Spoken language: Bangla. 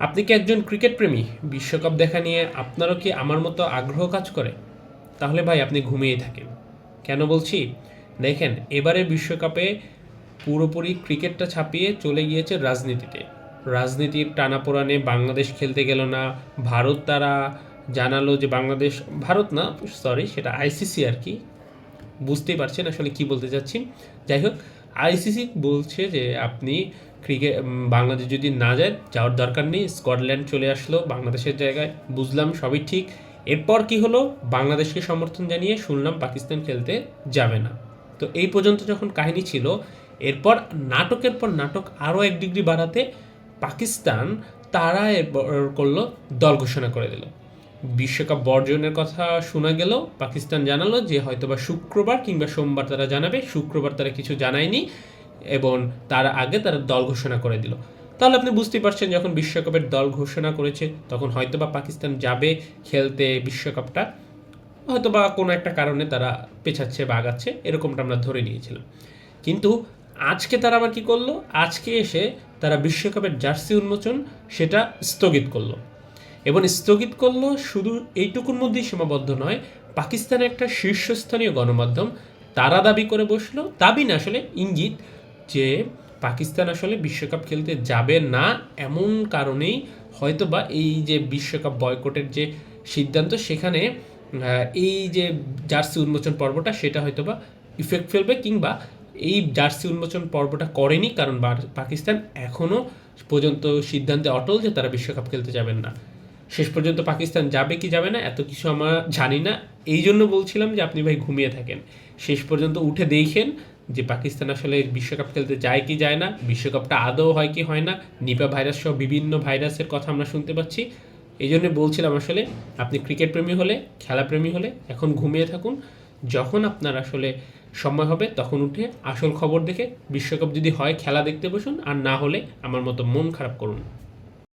আপনি কি একজন ক্রিকেট প্রেমী? বিশ্বকাপ দেখা নিয়ে আপনারও কি আমার মতো আগ্রহ কাজ করে? তাহলে ভাই, আপনি ঘুমিয়েই থাকেন। কেন বলছি? দেখেন এবারে বিশ্বকাপে পুরোপুরি ক্রিকেটটা ছাপিয়ে চলে গিয়েছে রাজনীতিতে। রাজনীতির টানাপোড়ানে বাংলাদেশ খেলতে গেল না। ভারত তারা জানালো যে বাংলাদেশ, ভারত না সরি সেটা আইসিসি আর কি। বুঝতেই পারছেন আসলে কি বলতে চাচ্ছি। যাই হোক আইসিসি বলছে যে আপনি ক্রিকেট বাংলাদেশ যদি না যায়, যাওয়ার দরকার নেই, স্কটল্যান্ড চলে আসলো, বাংলাদেশের জায়গায়, বুঝলাম, সবই ঠিক। এরপর কি হলো? বাংলাদেশকে সমর্থন জানিয়ে শুনলাম পাকিস্তান খেলতে যাবে না। তো এই পর্যন্ত যখন কাহিনী ছিল, এরপর নাটকের পর নাটক আরও এক ডিগ্রি বাড়াতে পাকিস্তান তারা এরপর করল, দল ঘোষণা করে দিল। বিশ্বকাপ বর্জনের কথা শোনা গেল। পাকিস্তান জানালো যে হয়তোবা শুক্রবার কিংবা সোমবার তারা জানাবে। শুক্রবার তারা কিছু জানায়নি এবং তার আগে তারা দল ঘোষণা করে দিল। তাহলে আপনি বুঝতেই পারছেন, যখন বিশ্বকাপের দল ঘোষণা করেছে, তখন হয়তোবা পাকিস্তান যাবে খেলতে বিশ্বকাপটা। হয়তোবা কোনো একটা কারণে তারা পেছাচ্ছে বা আগাচ্ছে, এরকমটা আমরা ধরে নিয়েছিলাম। কিন্তু আজকে তারা আবার কি করল? আজকে এসে তারা বিশ্বকাপের জার্সি উন্মোচন সেটা স্থগিত করল। এবং স্থগিত করল শুধু এইটুকুর মধ্যেই সীমাবদ্ধ নয়, পাকিস্তানের একটা শীর্ষস্থানীয় গণমাধ্যম তারা দাবি করে বসল। দাবি না, আসলে ইঙ্গিত যে পাকিস্তান আসলে বিশ্বকাপ খেলতে যাবে না এমন কারণেই হয়তোবা এই যে বিশ্বকাপ বয়কটের যে সিদ্ধান্ত, সেখানে এই যে জার্সি উন্মোচন পর্বটা, সেটা হয়তোবা ইফেক্ট ফেলবে কিংবা এই জার্সি উন্মোচন পর্বটা করেনি কারণ পাকিস্তান এখনও পর্যন্ত সিদ্ধান্তে অটল যে তারা বিশ্বকাপ খেলতে যাবেন না। শেষ পর্যন্ত পাকিস্তান যাবে কি যাবে না, এত কিছু আমরা জানি না। এই জন্য বলছিলাম যে আপনি ভাই ঘুমিয়ে থাকেন। শেষ পর্যন্ত উঠে দেখেন যে পাকিস্তান আসলে বিশ্বকাপ খেলতে যায় কি যায় না, বিশ্বকাপটা আদৌ হয় কি হয় না, নিপা ভাইরাস সহ বিভিন্ন ভাইরাসের কথা আমরা শুনতে পাচ্ছি। এই জন্য বলছিলাম আসলে, আপনি ক্রিকেট প্রেমী হলে খেলাপ্রেমী হলে এখন ঘুমিয়ে থাকুন। যখন আপনার আসলে সময় হবে, তখন উঠে আসল খবর দেখে বিশ্বকাপ যদি হয়, খেলা দেখতে বসুন, আর না হলে আমার মতো মন খারাপ করুন।